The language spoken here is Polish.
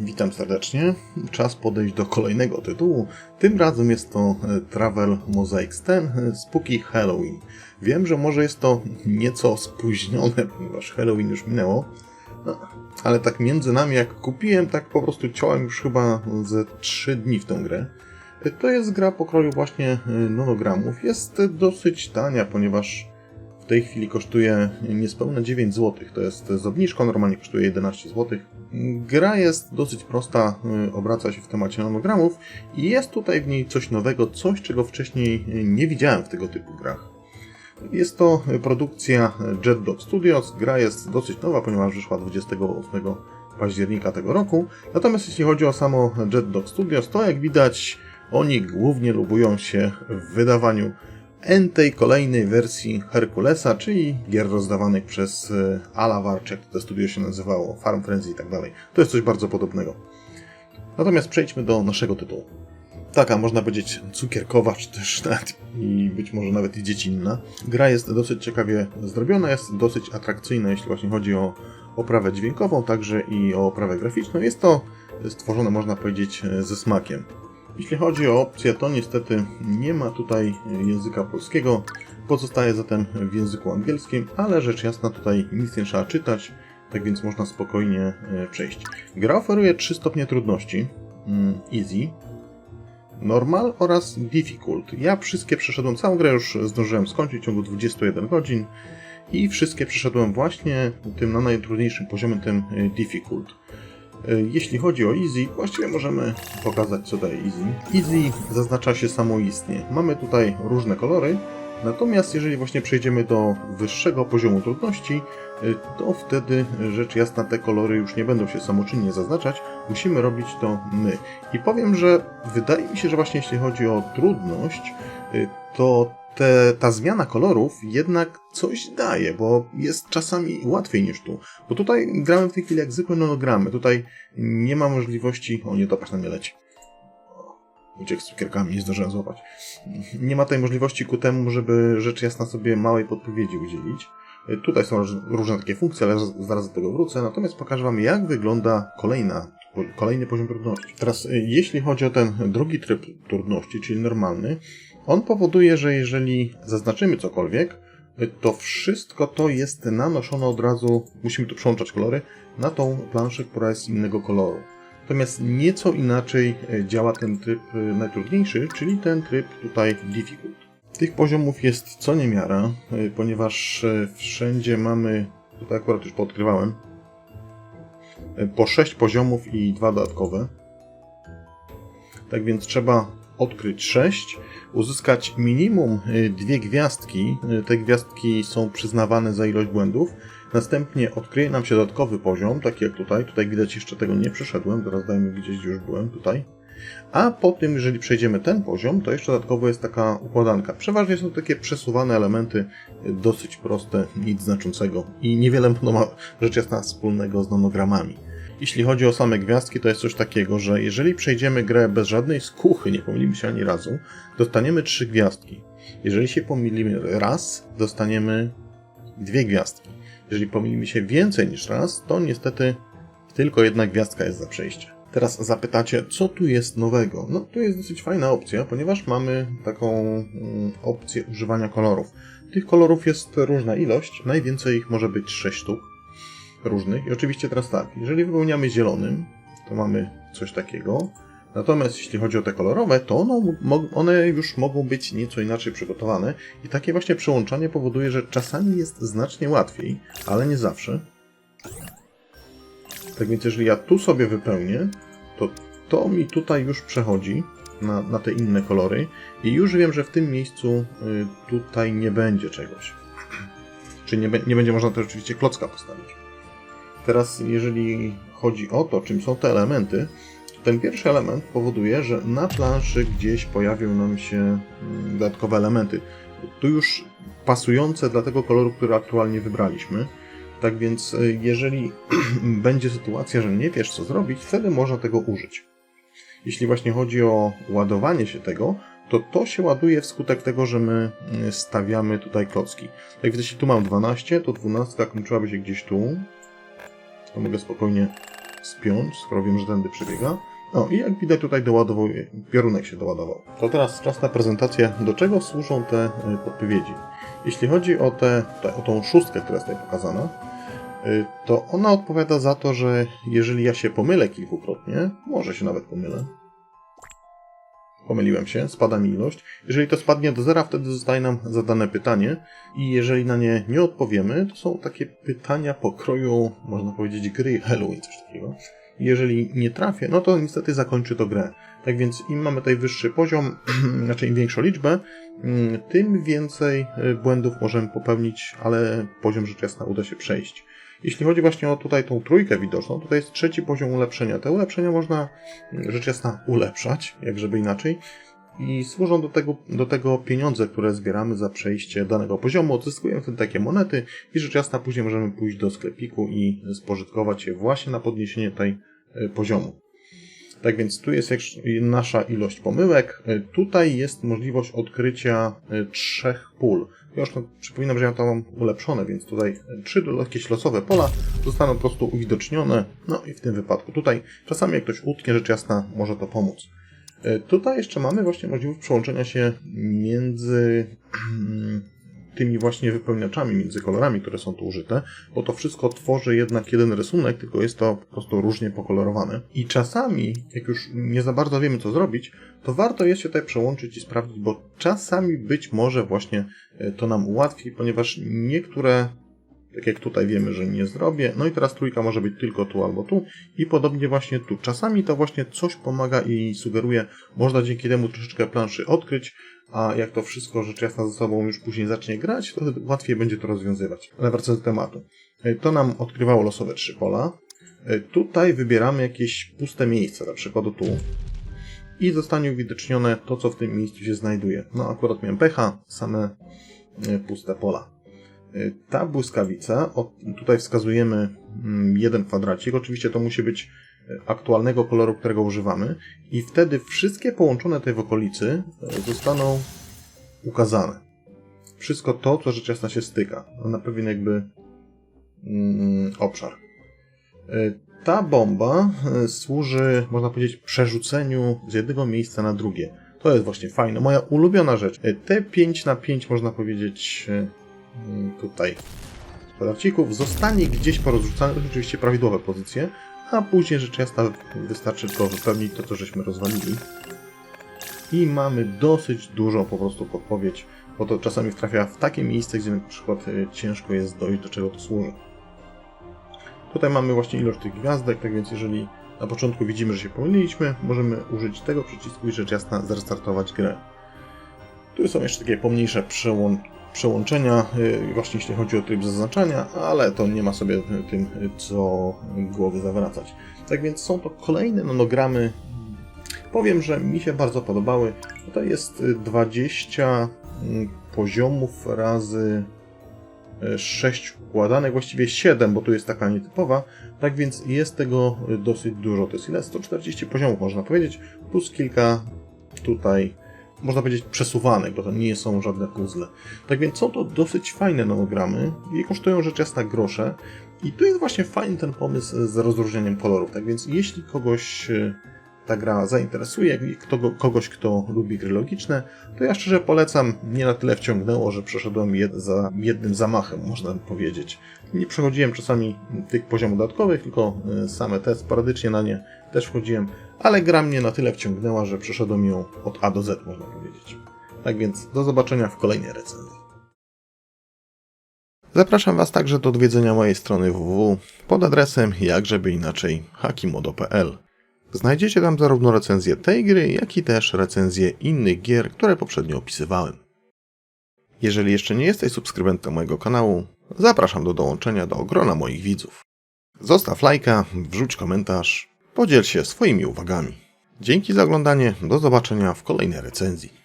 Witam serdecznie. Czas podejść do kolejnego tytułu. Tym razem jest to e, Travel Mosaics 10 e, Spooky Halloween. Wiem, że może jest to nieco spóźnione, ponieważ Halloween już minęło. No, ale tak między nami, jak kupiłem, tak po prostu ciąłem już chyba ze 3 dni w tę grę. E, To jest gra pokroju właśnie e, monogramów. Jest dosyć tania, ponieważ w tej chwili kosztuje niespełna 9 zł. To jest z obniżką, normalnie kosztuje 11 zł. Gra jest dosyć prosta, y, obraca się w temacie nanogramów i jest tutaj w niej coś nowego, coś czego wcześniej y, nie widziałem w tego typu grach. Jest to y, produkcja Jet Dog Studios. Gra jest dosyć nowa, ponieważ wyszła 28 października tego roku. Natomiast jeśli chodzi o samo Jet Dog Studios, to jak widać oni głównie lubują się w wydawaniu entej kolejnej wersji Herkulesa, czyli gier rozdawanych przez e, Alavar, czy jak to studio się nazywało, Farm Frenzy i tak dalej. To jest coś bardzo podobnego. Natomiast przejdźmy do naszego tytułu. Taka, można powiedzieć, cukierkowa, czy też nawet i być może nawet i dziecinna. Gra jest dosyć ciekawie zrobiona, jest dosyć atrakcyjna, jeśli właśnie chodzi o oprawę dźwiękową, także i o oprawę graficzną. Jest to stworzone, można powiedzieć, ze smakiem. Jeśli chodzi o opcję, to niestety nie ma tutaj języka polskiego, pozostaje zatem w języku angielskim, ale rzecz jasna tutaj nic nie trzeba czytać, tak więc można spokojnie e, przejść. Gra oferuje trzy stopnie trudności: mm, Easy, Normal oraz Difficult. Ja wszystkie przeszedłem, całą grę już zdążyłem skończyć w ciągu 21 godzin i wszystkie przeszedłem właśnie tym na najtrudniejszym poziomie, tym e, Difficult. E, Jeśli chodzi o Easy, właściwie możemy pokazać co daje Easy. Easy zaznacza się samoistnie. Mamy tutaj różne kolory, natomiast jeżeli właśnie przejdziemy do wyższego poziomu trudności, e, to wtedy rzecz jasna te kolory już nie będą się samoczynnie zaznaczać, musimy robić to my. I powiem, że wydaje mi się, że właśnie jeśli chodzi o trudność, to te, ta zmiana kolorów jednak coś daje, bo jest czasami łatwiej niż tu. Bo tutaj gramy w tej chwili jak zwykłe monogramy. Tutaj nie ma możliwości... O nie, to na mnie leci. Uciekł z cukierkami, nie zdążyłem złapać. Nie ma tej możliwości ku temu, żeby rzecz jasna sobie małej podpowiedzi udzielić. Tutaj są róż- różne takie funkcje, ale zaraz do tego wrócę. Natomiast pokażę Wam, jak wygląda kolejna, kolejny poziom trudności. Teraz, y, jeśli chodzi o ten drugi tryb trudności, czyli normalny, on powoduje, że jeżeli zaznaczymy cokolwiek, to wszystko to jest nanoszone od razu, musimy tu przełączać kolory, na tą planszę, która jest innego koloru. Natomiast nieco inaczej y, działa ten tryb y, najtrudniejszy, czyli ten tryb tutaj difficult. Tych poziomów jest co niemiara, y, ponieważ wszędzie mamy, tutaj akurat już poodkrywałem, y, po 6 poziomów i dwa dodatkowe. Tak więc trzeba odkryć 6, uzyskać minimum y, dwie gwiazdki. Y, Te gwiazdki są przyznawane za ilość błędów. Następnie odkryje nam się dodatkowy poziom, taki jak tutaj. Tutaj widać jeszcze tego nie przeszedłem, teraz dajmy widzieć, już byłem, tutaj. A po tym, jeżeli przejdziemy ten poziom, to jeszcze dodatkowo jest taka układanka. Przeważnie są takie przesuwane elementy, y, dosyć proste, nic znaczącego i niewiele ma rzecz jasna wspólnego z nanogramami. Jeśli chodzi o same gwiazdki, to jest coś takiego, że jeżeli przejdziemy grę bez żadnej skuchy, nie pomylimy się ani razu, dostaniemy trzy gwiazdki. Jeżeli się pomylimy raz, dostaniemy dwie gwiazdki. Jeżeli pomylimy się więcej niż raz, to niestety tylko jedna gwiazdka jest za przejście. Teraz zapytacie, co tu jest nowego? No, tu jest dosyć fajna opcja, ponieważ mamy taką mm, opcję używania kolorów. Tych kolorów jest różna ilość, najwięcej ich może być 6 sztuk różnych. I oczywiście teraz tak, jeżeli wypełniamy zielonym, to mamy coś takiego. Natomiast jeśli chodzi o te kolorowe, to ono, one już mogą być nieco inaczej przygotowane i takie właśnie przełączanie powoduje, że czasami jest znacznie łatwiej, ale nie zawsze. Tak więc jeżeli ja tu sobie wypełnię, to to mi tutaj już przechodzi na, na te inne kolory i już wiem, że w tym miejscu y, tutaj nie będzie czegoś. Czy nie, nie będzie można też oczywiście klocka postawić. Teraz, jeżeli chodzi o to, czym są te elementy, ten pierwszy element powoduje, że na planszy gdzieś pojawią nam się mm, dodatkowe elementy. Tu już pasujące dla tego koloru, który aktualnie wybraliśmy. Tak więc, y, jeżeli będzie sytuacja, że nie wiesz co zrobić, wtedy można tego użyć. Jeśli właśnie chodzi o ładowanie się tego, to to się ładuje wskutek tego, że my y, stawiamy tutaj klocki. Tak więc jeśli tu mam 12, to 12 kończyłaby się gdzieś tu. To mogę spokojnie spiąć, skoro wiem, że tędy przebiega. No i jak widać tutaj doładował, piorunek się doładował. To teraz czas na prezentację, do czego służą te y, podpowiedzi. Jeśli chodzi o, te, o tą szóstkę, która jest tutaj pokazana, y, to ona odpowiada za to, że jeżeli ja się pomylę kilkukrotnie, może się nawet pomylę, pomyliłem się, spada mi ilość. Jeżeli to spadnie do zera, wtedy zostaje nam zadane pytanie i jeżeli na nie nie odpowiemy, to są takie pytania pokroju, można powiedzieć, gry Halloween, coś takiego. Jeżeli nie trafię, no to niestety zakończy to grę. Tak więc im mamy tutaj wyższy poziom, znaczy im większą liczbę, mm, tym więcej y, błędów możemy popełnić, ale poziom rzecz jasna uda się przejść. Jeśli chodzi właśnie o tutaj tą trójkę widoczną, tutaj jest trzeci poziom ulepszenia. Te ulepszenia można mm, rzecz jasna ulepszać, jak żeby inaczej. I służą do tego, do tego pieniądze, które zbieramy za przejście danego poziomu. Odzyskujemy wtedy takie monety i rzecz jasna później możemy pójść do sklepiku i spożytkować je właśnie na podniesienie tej y, poziomu. Tak więc tu jest nasza ilość pomyłek. Y, Tutaj jest możliwość odkrycia y, trzech pól. Już to przypominam, że ja to mam ulepszone, więc tutaj trzy jakieś losowe pola zostaną po prostu uwidocznione. No i w tym wypadku tutaj czasami jak ktoś utknie, rzecz jasna, może to pomóc. Y, Tutaj jeszcze mamy właśnie możliwość przełączenia się między tymi właśnie wypełniaczami, między kolorami, które są tu użyte, bo to wszystko tworzy jednak jeden rysunek, tylko jest to po prostu różnie pokolorowane. I czasami, jak już nie za bardzo wiemy, co zrobić, to warto jest się tutaj przełączyć i sprawdzić, bo czasami być może właśnie e, to nam ułatwi, ponieważ niektóre tak jak tutaj wiemy, że nie zrobię. No i teraz trójka może być tylko tu albo tu i podobnie właśnie tu. Czasami to właśnie coś pomaga i sugeruje, można dzięki temu troszeczkę planszy odkryć, a jak to wszystko rzecz jasna ze sobą już później zacznie grać, to łatwiej będzie to rozwiązywać. Ale wracając do tematu. E, To nam odkrywało losowe trzy pola. E, Tutaj wybieramy jakieś puste miejsce, na przykład tu. I zostanie uwidocznione to, co w tym miejscu się znajduje. No akurat miałem pecha, same e, puste pola. Ta błyskawica, tutaj wskazujemy mm, jeden kwadracik, oczywiście to musi być aktualnego koloru, którego używamy i wtedy wszystkie połączone tutaj w okolicy e, zostaną ukazane. Wszystko to, co rzecz jasna się styka na pewien jakby mm, obszar. E, Ta bomba e, służy, można powiedzieć, przerzuceniu z jednego miejsca na drugie. To jest właśnie fajne, moja ulubiona rzecz. Te 5 na 5 można powiedzieć tutaj kwadracików zostanie gdzieś porozrzucane, oczywiście prawidłowe pozycje, a później rzecz jasna wystarczy tylko wypełnić to, co żeśmy rozwalili. I mamy dosyć dużą po prostu podpowiedź, bo to czasami trafia w takie miejsce, gdzie na przykład e, ciężko jest dojść, do czego to służy. Tutaj mamy właśnie ilość tych gwiazdek, tak więc jeżeli na początku widzimy, że się pomyliliśmy, możemy użyć tego przycisku i rzecz jasna zrestartować grę. Tu są jeszcze takie pomniejsze przełą przełączenia, yy, właśnie jeśli chodzi o tryb zaznaczania, ale to nie ma sobie y, tym y, co głowy zawracać. Tak więc są to kolejne nanogramy. Powiem, że mi się bardzo podobały. Tutaj jest y, 20 mm, poziomów razy 6 układanek, właściwie 7, bo tu jest taka nietypowa, tak więc jest tego dosyć dużo. To jest ile? 140 poziomów można powiedzieć, plus kilka tutaj, można powiedzieć, przesuwanych, bo to nie są żadne puzzle. Tak więc są to dosyć fajne nanogramy i kosztują rzecz jasna grosze. I tu jest właśnie fajny ten pomysł z rozróżnieniem kolorów. Tak więc jeśli kogoś e, ta gra zainteresuje, kto, kogoś, kto lubi gry logiczne, to ja szczerze polecam. Nie na tyle wciągnęło, że przeszedłem jed, za jednym zamachem, można powiedzieć. Nie przechodziłem czasami tych poziomów dodatkowych, tylko e, same te, sporadycznie na nie też wchodziłem, ale gra mnie na tyle wciągnęła, że przeszedłem ją od A do Z, można powiedzieć. Tak więc do zobaczenia w kolejnej recenzji. Zapraszam Was także do odwiedzenia mojej strony www pod adresem jakżeby inaczej hakimodo.pl. Znajdziecie tam zarówno recenzję tej gry, jak i też recenzję innych gier, które poprzednio opisywałem. Jeżeli jeszcze nie jesteś subskrybentem mojego kanału, zapraszam do dołączenia do grona moich widzów. Zostaw lajka, wrzuć komentarz, podziel się swoimi uwagami. Dzięki za oglądanie, do zobaczenia w kolejnej recenzji.